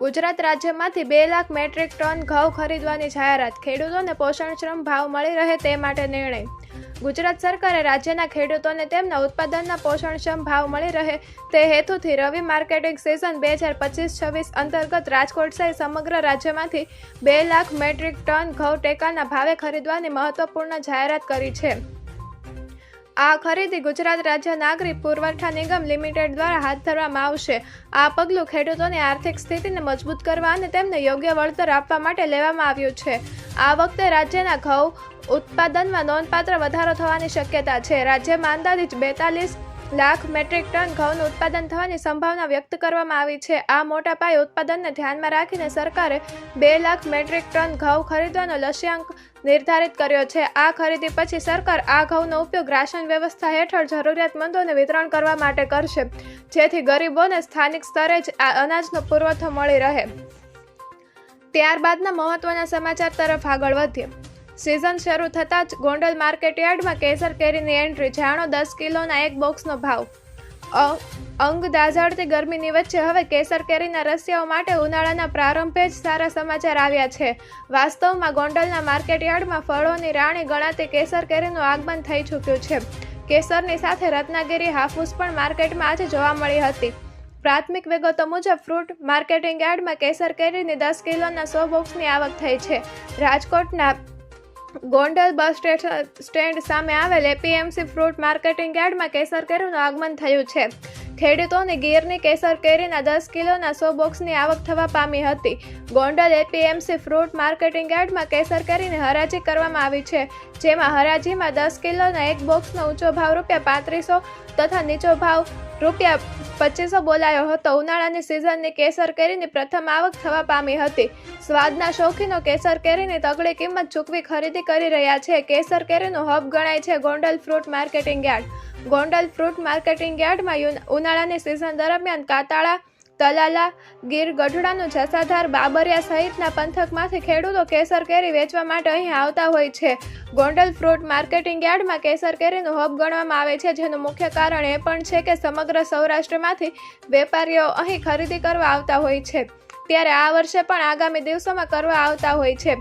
ગુજરાત રાજ્યમાંથી બે lakh metric ton ઘઉં ખરીદવાની જાહેરાત. ખેડૂતોને પોષણક્ષમ ભાવ મળી રહે તે માટે નિર્ણય. ગુજરાત સરકારે રાજ્યના ખેડૂતોને તેમના ઉત્પાદનના પોષણક્ષમ ભાવ મળી રહે તે હેતુથી રવિ માર્કેટિંગ સિઝન બે હજાર પચીસ છવ્વીસ અંતર્ગત રાજકોટ સહિત સમગ્ર રાજ્યમાંથી બે લાખ મેટ્રિક ટન ઘઉં ટેકાના ભાવે ખરીદવાની મહત્વપૂર્ણ જાહેરાત કરી છે. આ ખરીદી ગુજરાત રાજ્ય નાગરિક પુરવઠા નિગમ લિમિટેડ દ્વારા હાથ ધરવામાં આવશે. આ પગલું ખેડૂતોની આર્થિક સ્થિતિને મજબૂત કરવા અને તેમને યોગ્ય વળતર આપવા માટે લેવામાં આવ્યું છે. આ વખતે રાજ્યના ઘઉં ઉત્પાદનમાં નોંધપાત્ર વધારો થવાની શક્યતા છે. રાજ્યમાં અંદાજિત બેતાલીસ લાખ મેટ્રિક ટન ઘઉંનું ઉત્પાદન થવાની સંભાવના વ્યક્ત કરવામાં આવી છે. આ મોટા પાયે ઉત્પાદનને ધ્યાનમાં રાખીને સરકારે બે લાખ મેટ્રિક ટન ઘઉં ખરીદવાનો લક્ષ્યાંક નિર્ધારિત કર્યો છે. આ ખરીદી પછી સરકાર આ ઘઉંનો ઉપયોગ રાશન વ્યવસ્થા હેઠળ જરૂરિયાતમંદોને વિતરણ કરવા માટે કરશે, જેથી ગરીબોને સ્થાનિક સ્તરે જ આ અનાજનો પુરવઠો મળી રહે. ત્યારબાદના મહત્વના સમાચાર તરફ આગળ વધીએ. સિઝન શરૂ થતાં જ ગોંડલ માર્કેટ યાર્ડમાં કેસર કેરીની એન્ટ્રી જાણો દસ કિલોના એક બોક્સનો ભાવ. અંગ દાઝાડતી ગરમીની વચ્ચે હવે કેસર કેરીના રસિયાઓ માટે ઉનાળાના પ્રારંભે જ સારા સમાચાર આવ્યા છે. વાસ્તવમાં ગોંડલના માર્કેટયાર્ડમાં ફળોની રાણી ગણાતી કેસર કેરીનું આગમન થઈ ચૂક્યું છે. કેસરની સાથે રત્નાગીરી હાફૂસ પણ માર્કેટમાં આજે જોવા મળી હતી. પ્રાથમિક વિગતો મુજબ ફ્રૂટ માર્કેટિંગ યાર્ડમાં કેસર કેરીની દસ કિલોના સો બોક્સની આવક થઈ છે. રાજકોટના ગોંડલ બસ સ્ટેન્ડ સામે આવેલ એપીએમસી ફ્રૂટ માર્કેટિંગ યાર્ડમાં કેસર કેરીનું આગમન થયું છે. ખેડૂતોને ગીરની કેસર કેરીના દસ કિલોના સો બોક્સની આવક થવા પામી હતી. ગોંડલ એપીએમસી ફ્રૂટ માર્કેટિંગ યાર્ડમાં કેસર કેરીની હરાજી કરવામાં આવી છે, જેમાં હરાજીમાં દસ કિલોના એક બોક્સનો ઊંચો ભાવ રૂપિયા પાંત્રીસો તથા નીચો ભાવ રૂપિયા પચીસો બોલાયો હતો. ઉનાળાની સિઝનની કેસર કેરીની પ્રથમ આવક થવા પામી હતી. સ્વાદના શોખીનો કેસર કેરીની તગડી કિંમત ચૂકવી ખરીદી કરી રહ્યા છે. કેસર કેરીનું હબ ગણાય છે Gondal fruit marketing yard. Gondal fruit marketing યાર્ડમાં ઉનાળાની સિઝન દરમિયાન કાતાળા તલાલા ગીર ગઢડાનું જસાધાર બાબરિયા સહિતના પંથકમાંથી ખેડૂતો કેસર કેરી વેચવા માટે અહીં આવતા હોય છે. ગોંડલ ફ્રૂટ માર્કેટિંગ યાર્ડમાં કેસર કેરીનું હબ ગણવામાં આવે છે, જેનું મુખ્ય કારણ એ પણ છે કે સમગ્ર સૌરાષ્ટ્રમાંથી વેપારીઓ અહીં ખરીદી કરવા આવતા હોય છે. ત્યારે આ વર્ષે પણ આગામી દિવસોમાં કરવા આવતા હોય છે.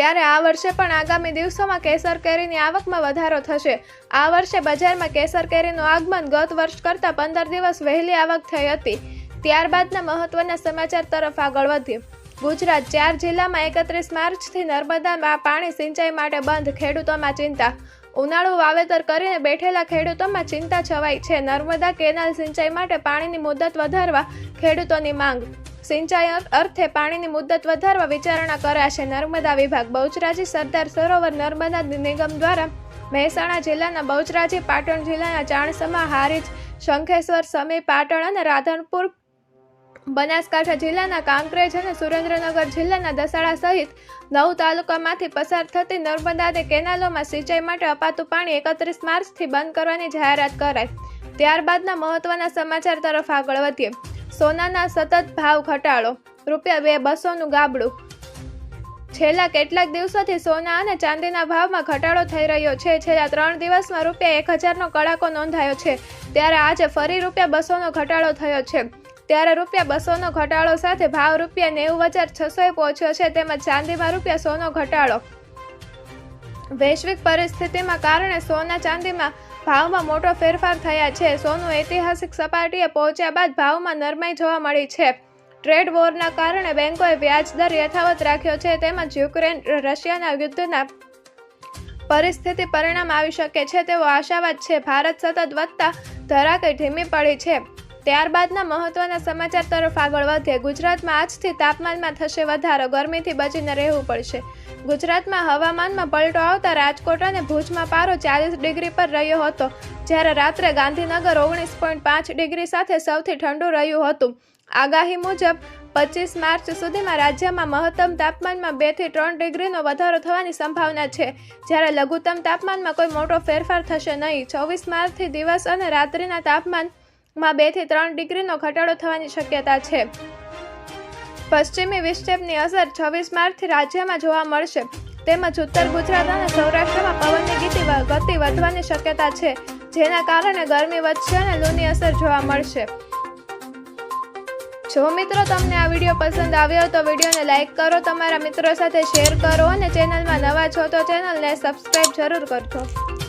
ત્યારે આ વર્ષે પણ આગામી દિવસોમાં કેસર કેરીની આવકમાં વધારો થશે. આ વર્ષે બજારમાં કેસર કેરીનું આગમન ગત વર્ષ કરતાં પંદર દિવસ વહેલી આવક થઈ હતી. ત્યારબાદના મહત્વના સમાચાર તરફ આગળ વધીએ. ગુજરાત ચાર જિલ્લામાં એકત્રીસ માર્ચથી નર્મદામાં પાણી સિંચાઈ માટે બંધ, ખેડૂતોમાં ચિંતા. ઉનાળુ વાવેતર કરીને બેઠેલા ખેડૂતોમાં ચિંતા છવાઈ છે. નર્મદા કેનાલ સિંચાઈ માટે પાણીની મુદત વધારવા ખેડૂતોની માંગ સિંચાઈ અર્થે પાણીની મુદત વધારવા વિચારણા કરાશે. નર્મદા વિભાગ બહુચરાજી સરદાર સરોવર નર્મદા નિગમ દ્વારા મહેસાણા જિલ્લાના બહુચરાજી પાટણ જિલ્લાના ચાણસમા હારીજ શંખેશ્વર સમી પાટણ અને રાધનપુર બનાસકાંઠા જિલ્લાના કાંકરેજ અને સુરેન્દ્રનગર જિલ્લાના દસાડા સહિત નવ તાલુકામાંથી પસાર થતી નર્મદાની કેનાલોમાં સિંચાઈ માટે અપાતું પાણી એકત્રીસ માર્ચથી બંધ કરવાની જાહેરાત કરાઈ. ત્યારબાદના મહત્વના સમાચાર તરફ આગળ વધીએ. સોનાના સતત ભાવ ઘટાડો. રૂપિયા બે બસોનું ગાબડું. છેલ્લા કેટલાક દિવસોથી સોના અને ચાંદીના ભાવમાં ઘટાડો થઈ રહ્યો છે. છેલ્લા ત્રણ દિવસમાં રૂપિયા એક હજારનો કડાકો નોંધાયો છે. ત્યારે આજે ફરી રૂપિયા બસોનો ઘટાડો થયો છે. ત્યારે રૂપિયા બસોનો ઘટાડો સાથે ભાવ રૂપિયા નેવું હજાર છસોએ પહોંચ્યો છે. તેમજ ચાંદીમાં રૂપિયા સોનો ઘટાડો. વૈશ્વિક પરિસ્થિતિમાં કારણે સોના ચાંદીમાં ભાવમાં મોટો ફેરફાર થયા છે. સોનું ઐતિહાસિક સપાટીએ પહોંચ્યા બાદ ભાવમાં નરમાઈ જોવા મળી છે. ટ્રેડ વોરના કારણે બેંકોએ વ્યાજ દર યથાવત રાખ્યો છે તેમજ યુક્રેન, રશિયાના યુદ્ધના પરિસ્થિતિ પરિણામ આવી શકે છે તેવો આશાવાદ છે. ભારત સતત વધતા ધરાકે ધીમી પડી છે. ત્યારબાદના મહત્વના સમાચાર તરફ આગળ વધે ગુજરાતમાં આજથી તાપમાનમાં થશે વધારો. ગરમીથી બચીને રહેવું પડશે. ગુજરાતમાં હવામાનમાં પલટો આવતા રાજકોટ અને ભુજમાં પારો ચાલીસ ડિગ્રી પર રહ્યો હતો, જ્યારે રાત્રે ગાંધીનગર ઓગણીસ પોઈન્ટ પાંચ ડિગ્રી સાથે સૌથી ઠંડુ રહ્યું હતું. આગાહી મુજબ, પચીસ માર્ચ સુધીમાં રાજ્યમાં મહત્તમ તાપમાનમાં બેથી ત્રણ ડિગ્રીનો વધારો થવાની સંભાવના છે, જ્યારે લઘુત્તમ તાપમાનમાં કોઈ મોટો ફેરફાર થશે નહીં. છવ્વીસ માર્ચથી દિવસ અને રાત્રિના તાપમાનમાં બેથી ત્રણ ડિગ્રીનો ઘટાડો થવાની શક્યતા છે. પશ્ચિમી વિક્ષેપની અસર છવ્વીસ માર્ચથી રાજ્યમાં જોવા મળશે. તેમજ ઉત્તર ગુજરાત અને સૌરાષ્ટ્રમાં પવનની ગતિ ગતિ વધવાની શક્યતા છે, જેના કારણે ગરમી વધશે અને લૂની અસર જોવા મળશે. જો મિત્રો તમને આ વીડિયો પસંદ આવ્યો તો વિડીયોને લાઇક કરો, તમારા મિત્રો સાથે શેર કરો અને ચેનલમાં નવા છો તો ચેનલને સબસ્ક્રાઈબ જરૂર કરજો.